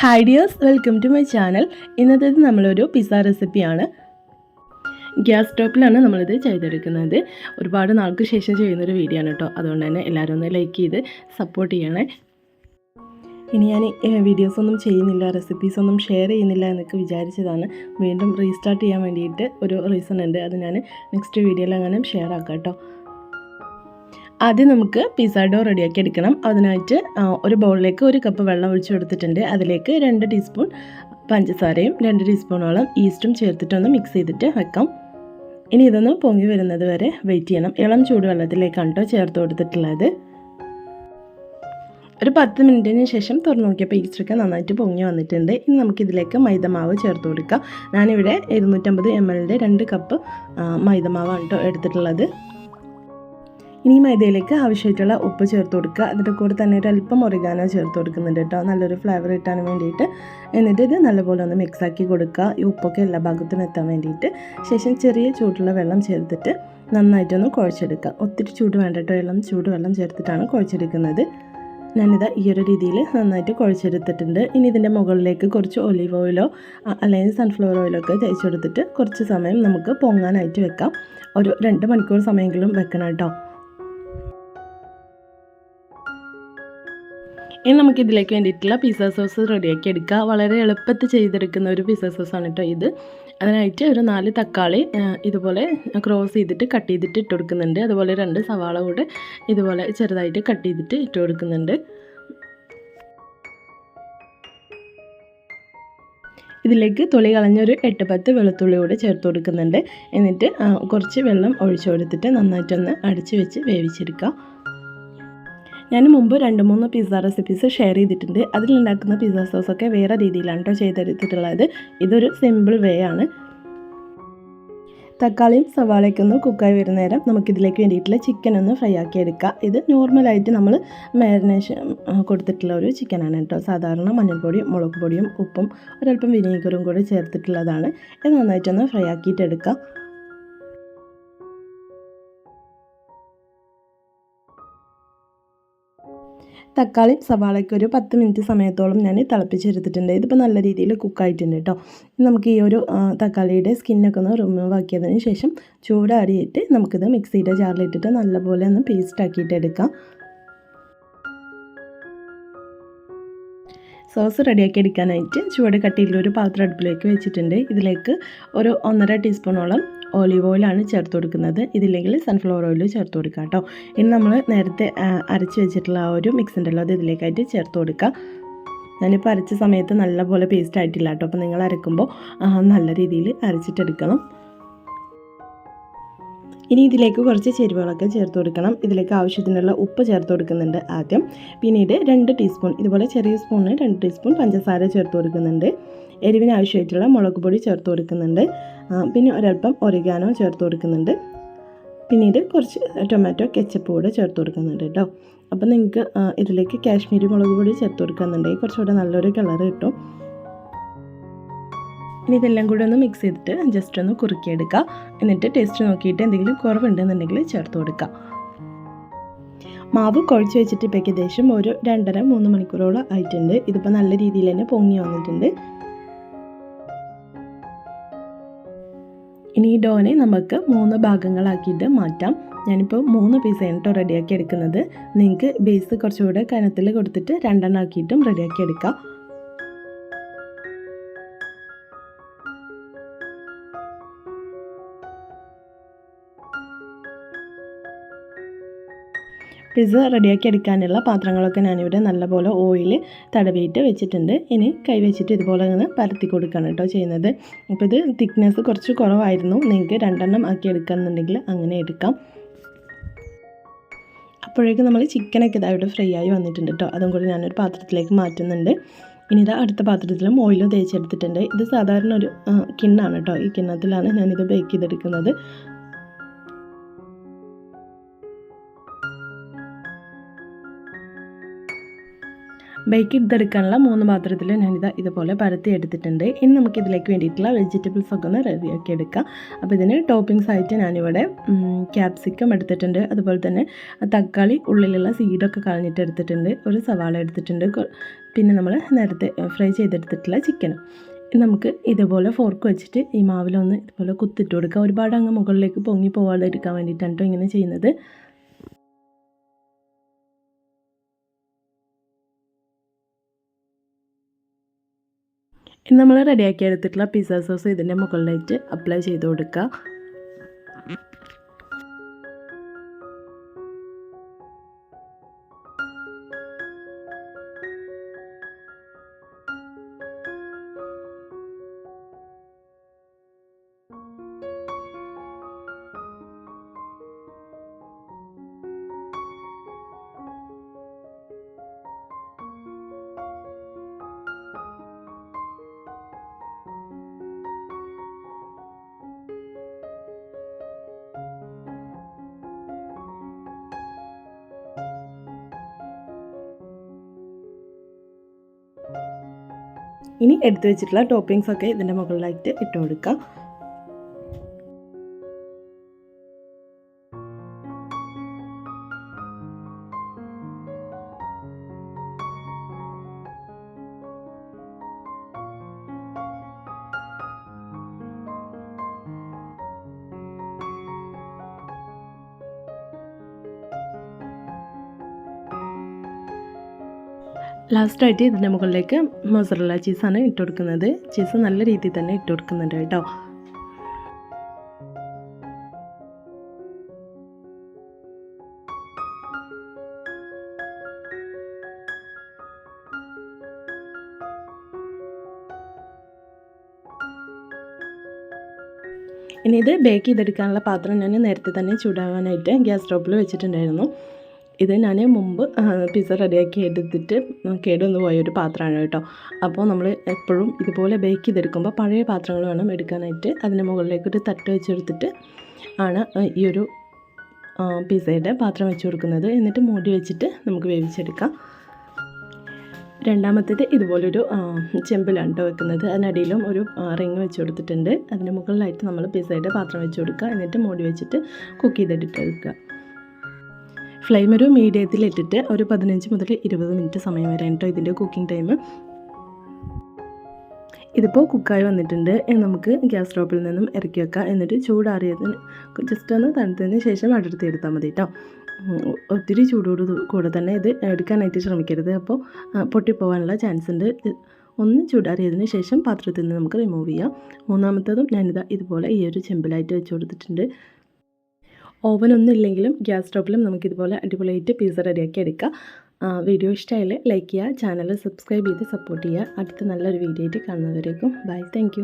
Hi dears welcome to my channel ഇന്നത്തേത് നമ്മളൊരു pizza റെസിപ്പിയാണ് gas സ്റ്റോപ്പിലാണ് നമ്മളിത് ചെയ്തെടുക്കുന്നത്. ഒരുപാട് നാൾക്ക് ശേഷം ചെയ്യുന്നൊരു വീഡിയോ ആണ് കേട്ടോ. അതുകൊണ്ട് തന്നെ എല്ലാവരും ഒന്ന് ലൈക്ക് ചെയ്ത് സപ്പോർട്ട് ചെയ്യണേ. ഇനി ഞാൻ വീഡിയോസ് ഒന്നും ചെയ്യുന്നില്ല റെസിപ്പീസ് ഒന്നും ഷെയർ ചെയ്യുന്നില്ല എന്നൊക്കെ വിചാരിച്ചതാണ്. വീണ്ടും റീസ്റ്റാർട്ട് ചെയ്യാൻ വേണ്ടിയിട്ട് ഒരു റീസൺ ഉണ്ട്. അത് ഞാൻ നെക്സ്റ്റ് വീഡിയോയിൽ അങ്ങനെ ഷെയർ ആക്കാം കേട്ടോ. ആദ്യം നമുക്ക് പിസ്സ ഡോ റെഡിയാക്കി എടുക്കണം. അതിനായിട്ട് ഒരു ബൗളിലേക്ക് ഒരു കപ്പ് വെള്ളം ഒഴിച്ചു കൊടുത്തിട്ടുണ്ട് അതിലേക്ക് രണ്ട് ടീസ്പൂൺ പഞ്ചസാരയും രണ്ട് ടീസ്പൂണോളം ഈസ്റ്റും ചേർത്തിട്ടൊന്ന് മിക്സ് ചെയ്തിട്ട് വെക്കാം. ഇനി ഇതൊന്ന് പൊങ്ങി വരുന്നത് വരെ വെയിറ്റ് ചെയ്യണം. ഇളം ചൂടുവെള്ളത്തിലേക്കാണ് കേട്ടോ ചേർത്ത് കൊടുത്തിട്ടുള്ളത്. ഒരു പത്ത് മിനിറ്റിന് ശേഷം തുറന്നു നോക്കിയപ്പോൾ ഈസ്റ്ററൊക്കെ നന്നായിട്ട് പൊങ്ങി വന്നിട്ടുണ്ട്. ഇനി നമുക്കിതിലേക്ക് മൈദമാവ് ചേർത്ത് കൊടുക്കാം. ഞാനിവിടെ ഇരുന്നൂറ്റമ്പത് എം എല്ലിന്റെ രണ്ട് കപ്പ് മൈദമാവാണ് കേട്ടോ എടുത്തിട്ടുള്ളത്. ഇനി മൈദയിലേക്ക് ആവശ്യമായിട്ടുള്ള ഉപ്പ് ചേർത്ത് കൊടുക്കുക. അതിന്റെ കൂടെ തന്നെ ഒരു അല്പം ഒറിഗാനോ ചേർത്ത് കൊടുക്കുന്നുണ്ട് കേട്ടോ. നല്ലൊരു ഫ്ലേവർ കിട്ടാൻ വേണ്ടിയിട്ട്. എന്നിട്ട് ഇത് നല്ലപോലെ ഒന്ന് മിക്സ് ആക്കി കൊടുക്കുക. ഈ ഉപ്പൊക്കെ എല്ലാ ഭാഗത്തും എത്താൻ വേണ്ടിയിട്ട്. ശേഷം ചെറിയ ചൂടുള്ള വെള്ളം ചേർത്തിട്ട് നന്നായിട്ടൊന്ന് കുഴച്ചെടുക്കുക. ഒത്തിരി ചൂട് വേണ്ട കേട്ടോ. ഇളം ചൂട് വെള്ളം ചേർത്തിട്ടാണ് കുഴച്ചെടുക്കുന്നത്. ഞാനിത് ഈ ഒരു രീതിയിൽ നന്നായിട്ട് കുഴച്ചെടുത്തിട്ടുണ്ട്. ഇനി ഇതിന്റെ മുകളിലേക്ക് കുറച്ച് ഒലീവ് ഓയിലോ അല്ലെങ്കിൽ സൺഫ്ലവർ ഓയിലോ ഒക്കെ തേച്ച് കൊടുത്തിട്ട് കുറച്ച് സമയം നമുക്ക് പൊങ്ങാനായിട്ട് വെക്കാം. ഒരു രണ്ട് മണിക്കൂർ സമയമെങ്കിലും വെക്കണം കേട്ടോ. ഇനി നമുക്ക് ഇതിലേക്ക് വേണ്ടിയിട്ടുള്ള പിസ്സ സോസ് റെഡിയാക്കി എടുക്കുക വളരെ എളുപ്പത്തിൽ ചെയ്തെടുക്കുന്ന ഒരു പിസ്സ സോസാണ് കേട്ടോ ഇത്. അതിനായിട്ട് ഒരു നാല് തക്കാളി ഇതുപോലെ ക്രോസ് ചെയ്തിട്ട് കട്ട് ചെയ്തിട്ട് ഇട്ട് കൊടുക്കുന്നുണ്ട്. അതുപോലെ രണ്ട് സവാള കൂടെ ഇതുപോലെ ചെറുതായിട്ട് കട്ട് ചെയ്തിട്ട് ഇട്ട് കൊടുക്കുന്നുണ്ട്. ഇതിലേക്ക് തുളി കളഞ്ഞൊരു എട്ട് പത്ത് വെളുത്തുള്ളി കൂടെ ചേർത്ത് കൊടുക്കുന്നുണ്ട്. എന്നിട്ട് കുറച്ച് വെള്ളം ഒഴിച്ചു കൊടുത്തിട്ട് നന്നായിട്ടൊന്ന് അടിച്ചു വെച്ച് വേവിച്ചെടുക്കുക ഞാൻ മുമ്പ് രണ്ട് മൂന്ന് പിസ്സ റെസിപ്പീസ് ഷെയർ ചെയ്തിട്ടുണ്ട്. അതിലുണ്ടാക്കുന്ന പിസ്സ സോസൊക്കെ വേറെ രീതിയിലാണ് കേട്ടോ ചെയ്തെടുത്തിട്ടുള്ളത്. ഇതൊരു സിമ്പിൾ വേ ആണ്. തക്കാളിയും സവാളയൊക്കെ ഒന്ന് കുക്കായി വരുന്ന നേരം നമുക്കിതിലേക്ക് വേണ്ടിയിട്ടുള്ള ചിക്കൻ ഒന്ന് ഫ്രൈ ആക്കി എടുക്കാം. ഇത് നോർമലായിട്ട് നമ്മൾ മാരിനേഷൻ കൊടുത്തിട്ടുള്ള ഒരു ചിക്കനാണ് കേട്ടോ സാധാരണ മഞ്ഞൾപ്പൊടിയും മുളക് പൊടിയും ഉപ്പും ഒരല്പം വിനീഗറും കൂടി ചേർത്തിട്ടുള്ളതാണ്. ഇത് നന്നായിട്ടൊന്ന് ഫ്രൈ ആക്കിയിട്ട് തക്കാളിയും സവാളയ്ക്ക് ഒരു പത്ത് മിനിറ്റ് സമയത്തോളം ഞാൻ തിളപ്പിച്ചെടുത്തിട്ടുണ്ട്. ഇതിപ്പോൾ നല്ല രീതിയിൽ കുക്കായിട്ടുണ്ട് കേട്ടോ നമുക്ക് ഈ ഒരു തക്കാളിയുടെ സ്കിന്നൊക്കെ ഒന്ന് റിമൂവ് ആക്കിയതിന് ശേഷം ചൂടാറിയിട്ട് നമുക്കിത് മിക്സിയുടെ ജാറിലിട്ടിട്ട് നല്ലപോലെ ഒന്ന് പേസ്റ്റ് ആക്കിയിട്ട് എടുക്കാം. സോസ് റെഡിയാക്കി എടുക്കാനായിട്ട് ചുവട് കട്ടിയിലൊരു പാത്രം അടുപ്പിലേക്ക് വെച്ചിട്ടുണ്ട്. ഇതിലേക്ക് ഒരു ഒന്നര ടീസ്പൂണോളം ഓലിവ് ഓയിലാണ് ചേർത്ത് കൊടുക്കുന്നത്. ഇതില്ലെങ്കിൽ സൺഫ്ലവർ ഓയിൽ ചേർത്ത് കൊടുക്കുക കേട്ടോ. ഇനി നമ്മൾ നേരത്തെ അരച്ച് വെച്ചിട്ടുള്ള ആ ഒരു മിക്സ് ഉണ്ടല്ലോ അത് ഇതിലേക്കായിട്ട് ചേർത്ത് കൊടുക്കുക ഞാനിപ്പോൾ അരച്ച സമയത്ത് നല്ലപോലെ പേസ്റ്റ് ആയിട്ടില്ല കേട്ടോ. അപ്പോൾ നിങ്ങൾ അരക്കുമ്പോൾ നല്ല രീതിയിൽ അരച്ചിട്ടെടുക്കണം. ഇനി ഇതിലേക്ക് കുറച്ച് ചേരുവകളൊക്കെ ചേർത്ത് കൊടുക്കണം. ഇതിലേക്ക് ആവശ്യത്തിനുള്ള ഉപ്പ് ചേർത്ത് കൊടുക്കുന്നുണ്ട് ആദ്യം. പിന്നീട് രണ്ട് ടീസ്പൂൺ ഇതുപോലെ ചെറിയ സ്പൂണിന് രണ്ട് ടീസ്പൂൺ പഞ്ചസാര ചേർത്ത് കൊടുക്കുന്നുണ്ട്. എരിവിന് ആവശ്യമായിട്ടുള്ള മുളക് പൊടി ചേർത്ത് കൊടുക്കുന്നുണ്ട്. പിന്നെ ഒരല്പം ഒറിഗാനോ ചേർത്ത് കൊടുക്കുന്നുണ്ട്. പിന്നീട് കുറച്ച് ടൊമാറ്റോ കെച്ചപ്പ് കൂടെ ചേർത്ത് കൊടുക്കുന്നുണ്ട് കേട്ടോ അപ്പോൾ നിങ്ങൾക്ക് ഇതിലേക്ക് കാശ്മീരി മുളക് പൊടി ചേർത്ത് കൊടുക്കുന്നുണ്ടെങ്കിൽ കുറച്ചുകൂടെ നല്ലൊരു കളർ കിട്ടും. ഇനി ഇതെല്ലാം കൂടെ ഒന്ന് മിക്സ് ചെയ്തിട്ട് ജസ്റ്റ് ഒന്ന് കുറുക്കിയെടുക്കുക എന്നിട്ട് ടേസ്റ്റ് നോക്കിയിട്ട് എന്തെങ്കിലും കുറവുണ്ടെന്നുണ്ടെങ്കിൽ ചേർത്ത് കൊടുക്കുക മാവ് കുഴച്ച് വെച്ചിട്ട് ഇപ്പോൾ ഏകദേശം ഒരു രണ്ടര മൂന്ന് മണിക്കൂറോളം ആയിട്ടുണ്ട്. ഇതിപ്പോൾ നല്ല രീതിയിൽ തന്നെ പൊങ്ങി വന്നിട്ടുണ്ട്. ഇനി ഈ ഡോനെ നമുക്ക് മൂന്ന് ഭാഗങ്ങളാക്കിയിട്ട് മാറ്റാം. ഞാനിപ്പോൾ മൂന്ന് പീസാണ് കേട്ടോ റെഡിയാക്കി എടുക്കുന്നത്. നിങ്ങൾക്ക് ബേസ് കുറച്ചുകൂടെ കനത്തിൽ കൊടുത്തിട്ട് രണ്ടെണ്ണം ആക്കിയിട്ടും റെഡിയാക്കി എടുക്കാം. പിസ്സ റെഡിയാക്കി എടുക്കാനുള്ള പാത്രങ്ങളൊക്കെ ഞാനിവിടെ നല്ലപോലെ ഓയിൽ തടവിയിട്ട് വെച്ചിട്ടുണ്ട്. ഇനി കൈ വെച്ചിട്ട് ഇതുപോലെ ഇങ്ങനെ പരത്തി കൊടുക്കുകയാണ് കേട്ടോ ചെയ്യുന്നത്. അപ്പോൾ ഇത് തിക്നെസ് കുറച്ച് കുറവായിരുന്നു. നിങ്ങൾക്ക് രണ്ടെണ്ണം ആക്കി എടുക്കുകയെന്നുണ്ടെങ്കിൽ അങ്ങനെ എടുക്കാം. അപ്പോഴേക്കും നമ്മൾ ചിക്കനൊക്കെ ഇതായിട്ട് ഫ്രൈ ആയി വന്നിട്ടുണ്ട് കേട്ടോ. അതും കൂടി ഞാനൊരു പാത്രത്തിലേക്ക് മാറ്റുന്നുണ്ട്. ഇനി ഇത് അടുത്ത പാത്രത്തിലും ഓയിൽ തേച്ചെടുത്തിട്ടുണ്ട് ഇത് സാധാരണ ഒരു കിണ്ണാണ് കേട്ടോ. ഈ കിണ്ണത്തിലാണ് ഞാനിത് ബേക്ക് ചെയ്തെടുക്കുന്നത്. ബേക്ക് ചെയ്തെടുക്കാനുള്ള മൂന്ന് പാത്രത്തിൽ ഞാനിത് ഇതുപോലെ പരത്തി എടുത്തിട്ടുണ്ട്. ഇനി നമുക്ക് ഇതിലേക്ക് വേണ്ടിയിട്ടുള്ള വെജിറ്റബിൾസ് ഒക്കെ ഒന്ന് റെഡിയാക്കി എടുക്കാം. അപ്പോൾ ഇതിന് ടോപ്പിംഗ്സ് ആയിട്ട് ഞാനിവിടെ ക്യാപ്സിക്കം എടുത്തിട്ടുണ്ട്. അതുപോലെ തന്നെ തക്കാളി ഉള്ളിലുള്ള സീഡൊക്കെ കളഞ്ഞിട്ട് എടുത്തിട്ടുണ്ട്. ഒരു സവാള എടുത്തിട്ടുണ്ട്. പിന്നെ നമ്മൾ നേരത്തെ ഫ്രൈ ചെയ്തെടുത്തിട്ടുള്ള ചിക്കനും നമുക്ക് ഇതുപോലെ ഫോർക്ക് വെച്ചിട്ട് ഈ മാവിലൊന്ന് ഇതുപോലെ കുത്തിട്ട് കൊടുക്കുക ഒരുപാട് അങ്ങ് മുകളിലേക്ക് പൊങ്ങി പോകാതിരിക്കാൻ വേണ്ടിയിട്ടാണ് കേട്ടോ ഇങ്ങനെ ചെയ്യുന്നത്. ഇനി നമ്മൾ റെഡിയാക്കി എടുത്തിട്ടുള്ള പിസ്സ സോസ് ഇതിന്റെ മുകളിലായിട്ട് അപ്ലൈ ചെയ്ത് കൊടുക്കുക ഇനി എടുത്തു വെച്ചിട്ടുള്ള ടോപ്പിംഗ്സ് ഒക്കെ ഇതിന്റെ മുകളിലായിട്ട് ഇട്ട് കൊടുക്കുക ലാസ്റ്റായിട്ട് ഇതിന്റെ മുകളിലേക്ക് മൊസറല്ല ചീസാണ് ഇട്ട് കൊടുക്കുന്നത് ചീസ് നല്ല രീതിയിൽ തന്നെ ഇട്ട് കൊടുക്കുന്നുണ്ട് കേട്ടോ. ഇനി ഇത് ബേക്ക് ചെയ്തെടുക്കാനുള്ള പാത്രം ഞാൻ നേരത്തെ തന്നെ ചൂടാവാനായിട്ട് ഗ്യാസ് സ്റ്റോപ്പിൽ വെച്ചിട്ടുണ്ടായിരുന്നു. ഇത് ഞാൻ മുമ്പ് പിസ്സ റെഡിയാക്കി എടുത്തിട്ട് കേടുവന്ന് പോയ ഒരു പാത്രമാണ് കേട്ടോ. അപ്പോൾ നമ്മൾ എപ്പോഴും ഇതുപോലെ ബേക്ക് ചെയ്തെടുക്കുമ്പോൾ പഴയ പാത്രങ്ങൾ വേണം എടുക്കാനായിട്ട്. അതിന് മുകളിലേക്ക് ഒരു തട്ട് വെച്ചെടുത്തിട്ട് ആണ് ഈ ഒരു പിസ്സയുടെ പാത്രം വെച്ച് കൊടുക്കുന്നത്. എന്നിട്ട് മൂടി വെച്ചിട്ട് നമുക്ക് വേവിച്ചെടുക്കാം. രണ്ടാമത്തേത് ഇതുപോലൊരു ചെമ്പിലാണ് കേട്ടോ വെക്കുന്നത്. അതിനടിയിലും ഒരു റിങ് വെച്ച് കൊടുത്തിട്ടുണ്ട്. അതിന് മുകളിലായിട്ട് നമ്മൾ പിസ്സയുടെ പാത്രം വെച്ച് കൊടുക്കുക. എന്നിട്ട് മൂടി വെച്ചിട്ട് കുക്ക് ചെയ്തെടുത്ത് എടുക്കുക ഫ്ലെയിം ഒരു മീഡിയത്തിൽ ഇട്ടിട്ട് ഒരു പതിനഞ്ച് മുതൽ ഇരുപത് മിനിറ്റ് സമയം വരെ കേട്ടോ ഇതിന്റെ കുക്കിംഗ് ടൈം ഇതിപ്പോൾ കുക്കായി വന്നിട്ടുണ്ട്. നമുക്ക് ഗ്യാസ് സ്റ്റോപ്പിൽ നിന്നും ഇറക്കി വെക്കാം. എന്നിട്ട് ചൂടാറിയതിന് ജസ്റ്റ് ഒന്ന് തണുത്തതിന് ശേഷം അടുത്ത് എടുത്താൽ മതി കേട്ടോ ഒത്തിരി ചൂടോട് കൂടെ തന്നെ ഇത് എടുക്കാനായിട്ട് ശ്രമിക്കരുത്. അപ്പോൾ പൊട്ടിപ്പോകാനുള്ള ചാൻസ് ഉണ്ട്. ഒന്ന് ചൂടാറിയതിന് ശേഷം പാത്രത്തിൽ നിന്ന് നമുക്ക് റിമൂവ് ചെയ്യാം. മൂന്നാമത്തതും ഞാനിതാ ഇതുപോലെ ഈ ഒരു ചെമ്പിലായിട്ട് വെച്ച് കൊടുത്തിട്ടുണ്ട്. ഓവനൊന്നും ഇല്ലെങ്കിലും ഗ്യാസ് സ്റ്റോപ്പിലും നമുക്കിതുപോലെ അടിപൊളിയായിട്ട് പിസ്സ റെഡിയാക്കി എടുക്കാം. വീഡിയോ ഇഷ്ടമായാൽ ലൈക്ക് ചെയ്യുക ചാനൽ സബ്സ്ക്രൈബ് ചെയ്ത് സപ്പോർട്ട് ചെയ്യുക. അടുത്ത നല്ലൊരു വീഡിയോ ആയിട്ട് കാണുന്നവരേക്കും ബൈ താങ്ക്